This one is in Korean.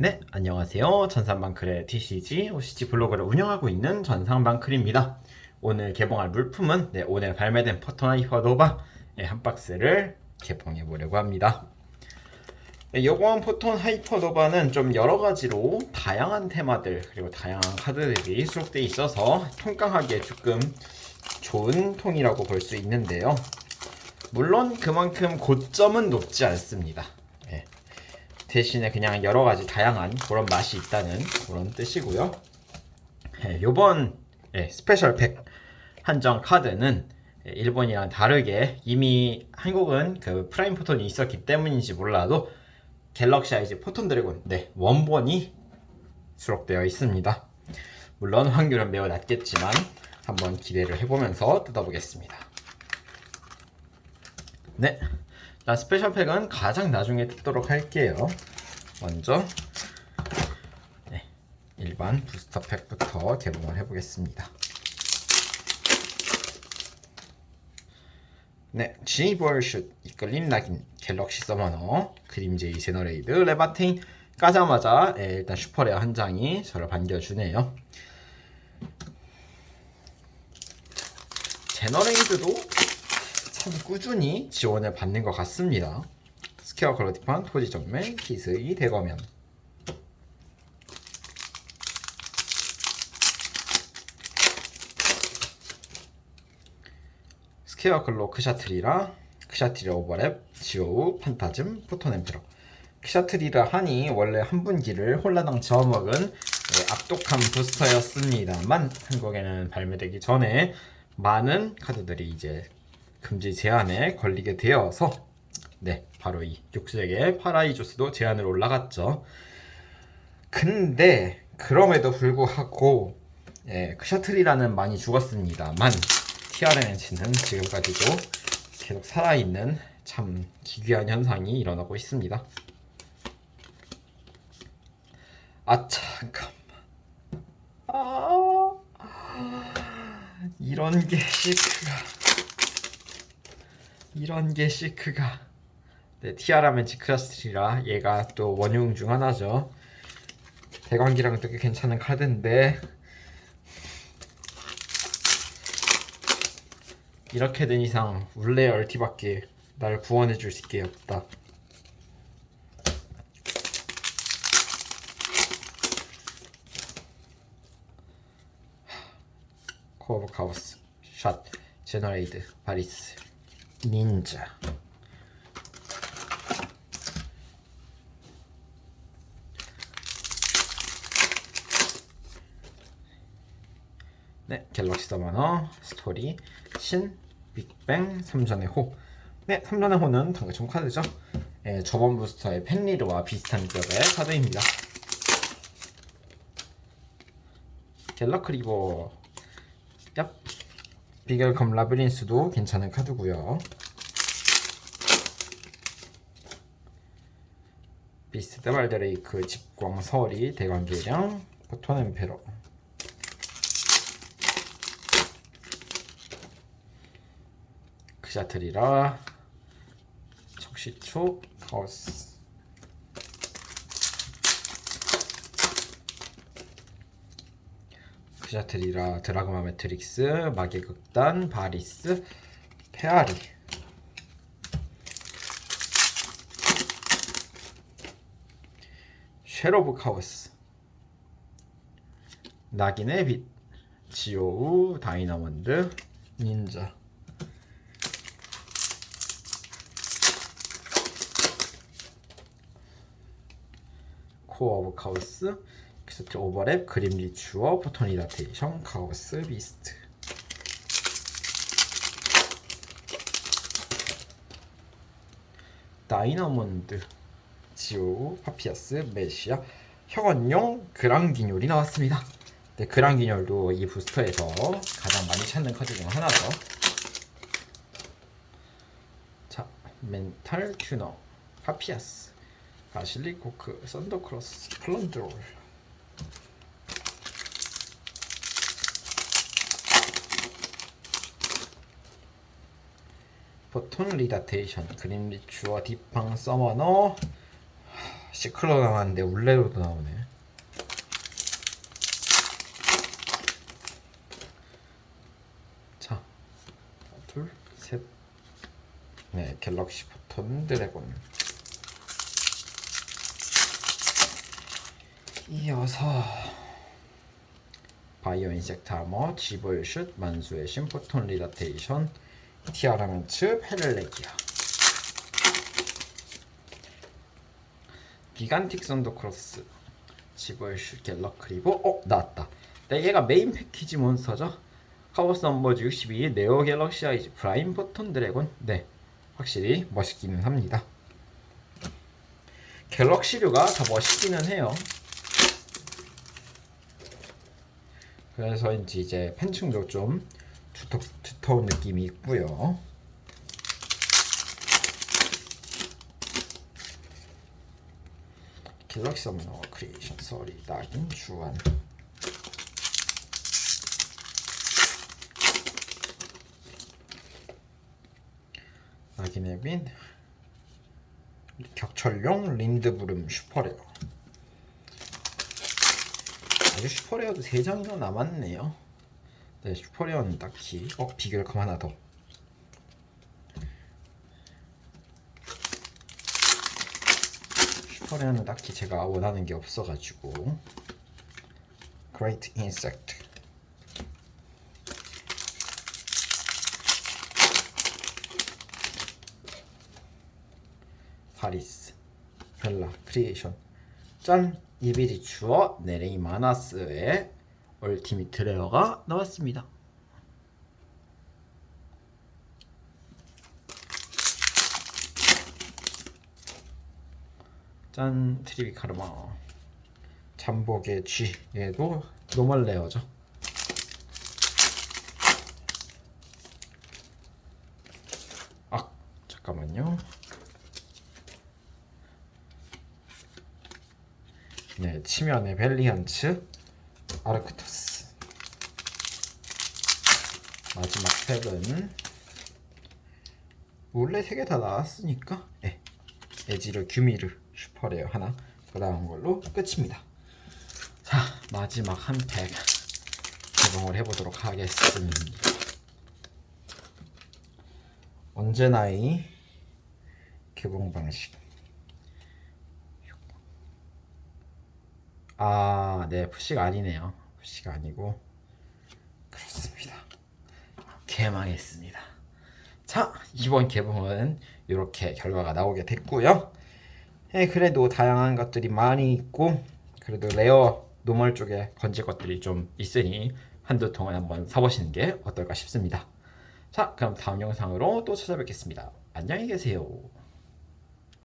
네, 안녕하세요. 전산방클의 TCG, OCG 블로그를 운영하고 있는 전상방클입니다. 오늘 개봉할 물품은 네, 오늘 발매된 포토나이퍼 노바 네, 한 박스를 개봉해 보려고 합니다. 네, 요번 포톤 하이퍼 노바는 좀 여러 가지로 다양한 테마들 그리고 다양한 카드들이 수록되어 있어서 통깡하기에 조금 좋은 통이라고 볼 수 있는데요. 물론 그만큼 고점은 높지 않습니다. 네. 대신에 그냥 여러 가지 다양한 그런 맛이 있다는 그런 뜻이고요. 예, 요번 예, 스페셜 팩 한정 카드는 예, 일본이랑 다르게 이미 한국은 그 프라임 포톤이 있었기 때문인지 몰라도 갤럭시 아이즈 포톤 드래곤 네, 원본이 수록되어 있습니다. 물론 확률은 매우 낮겠지만 한번 기대를 해보면서 뜯어보겠습니다. 네, 일단 스페셜 팩은 가장 나중에 뜯도록 할게요. 먼저 네, 일반 부스터 팩부터 개봉을 해보겠습니다. 네, 지니볼슛 이끌림 낙인 갤럭시 서머너 그림제이 제너레이드 레바테인 까자마자 예, 일단 슈퍼레어 한 장이 저를 반겨주네요. 제너레이드도 참 꾸준히 지원을 받는 것 같습니다. 스퀘어 컬러티판, 토지 전매, 기스의 대거면 스퀘어 글로 크샤트리라 크샤트리 오버랩, 지오우, 판타즘, 엠페러 크샤트리라 하니 원래 한 분기를 홀라당 저먹은 네, 압독한 부스터였습니다만 한국에는 발매되기 전에 많은 카드들이 이제 금지 제한에 걸리게 되어서 네 바로 이 육색의 파라이조스도 제한으로 올라갔죠. 근데 그럼에도 불구하고 예, 크샤틀이라는 많이 죽었습니다만 TRNG는 지금까지도 계속 살아있는 참 기괴한 현상이 일어나고 있습니다. 아 잠깐만. 아 이런 게 시크가 이런 게 시크가. 네, 티아라 맨치 크라스트리라. 얘가 또 원흉 중 하나죠. 대관기랑 되게 괜찮은 카드인데. 이렇게 된 이상 울레 얼티밖에 날 구원해 줄게 없다. 코어 오브 카오스. 샷. 제너레이드. 바리스 닌자 네, 갤럭시 서머너 스토리 신 빅뱅 3전의 호. 네, 3전의 호는 당근총 카드죠. 예, 저번 부스터의 펜리르와 비슷한 급의 카드입니다. 갤럭 리버 얍 비결컴 라브린스도 괜찮은 카드고요. 비스트 데발드레이크 집광 서리 대관계량 포톤 엠페러 크샤트리라 적시초 카오스 크샤트리라 드라그마 매트릭스 마계 극단 바리스 페아리. 쉐로브 카오스. 낙인의 빛. 지오우 다이나몬드 닌자. 코어 오브 카오스. 퀘 스트 오버랩 그림 리추어 포톤 이다테이션 카오스 비스트. 다이나몬드 지오 파피아스 메시아 혁원용 그랑기뇰이 나왔습니다. 네, 그랑기뇰도 이 부스터에서 가장 많이 찾는 카드 중 하나죠. 자 멘탈 튜너 파피아스 바실리 코크, 썬더크로스, 플런드롤 포톤 리다테이션, 그림 리추어, 디팡 서머너 시클로 나왔는데 울레로도 나오네. 자, 둘, 셋. 네, 갤럭시 포톤 드래곤. 이어서 바이오 인섹트 아머, 지볼 슛, 만수의 심포톤 리다테이션, 티아라멘츠, 페렐레기아. 기간틱 선더 크로스 지벌슈 갤러크리브 어 나왔다. 네 얘가 메인 패키지 몬스터죠? 카오스 넘버즈 62 네오 갤럭시 아이즈 프라임 포톤 드래곤. 네 확실히 멋있기는 합니다. 갤럭시류가 다 멋있기는 해요 그래서인지 이제 팬층도 좀 두터, 두터운 느낌이 있고요. 갤럭시 서머너 크리에이션 서리 낙인 주안 낙인의 빈 격철용 린드브룸 슈퍼레어 아직 슈퍼레어도 3장이나 남았네요. 네 슈퍼레어는 딱히. 어 비결감 하나 더 슈퍼레어는 딱히 제가 원하는 게 없어가지고. Great Insect. 파리스 벨라 크리에이션 짠. 이비리 추어 네레이 마나스의 얼티미트 레어가 나왔습니다. 짠. 트리비 카르마. 잠복의 G 얘도 노멀 레어죠 아 잠깐만요 네 치면의 벨리안츠 아르크토스. 마지막 팩은 원래 세 개 다 나왔으니까 네. 에지르 규미르 슈퍼레어 하나 그 다음 걸로 끝입니다. 자 마지막 한 팩 개봉을 해보도록 하겠습니다. 언제나의 개봉 방식 아, 네, 푸시가 아니네요. 푸시가 아니고 그렇습니다. 개망했습니다. 자, 이번 개봉은 이렇게 결과가 나오게 됐고요. 예, 그래도 다양한 것들이 많이 있고 그래도 레어 노멀 쪽에 건질 것들이 좀 있으니 한두 통은 한번 사보시는 게 어떨까 싶습니다. 자, 그럼 다음 영상으로 또 찾아뵙겠습니다. 안녕히 계세요.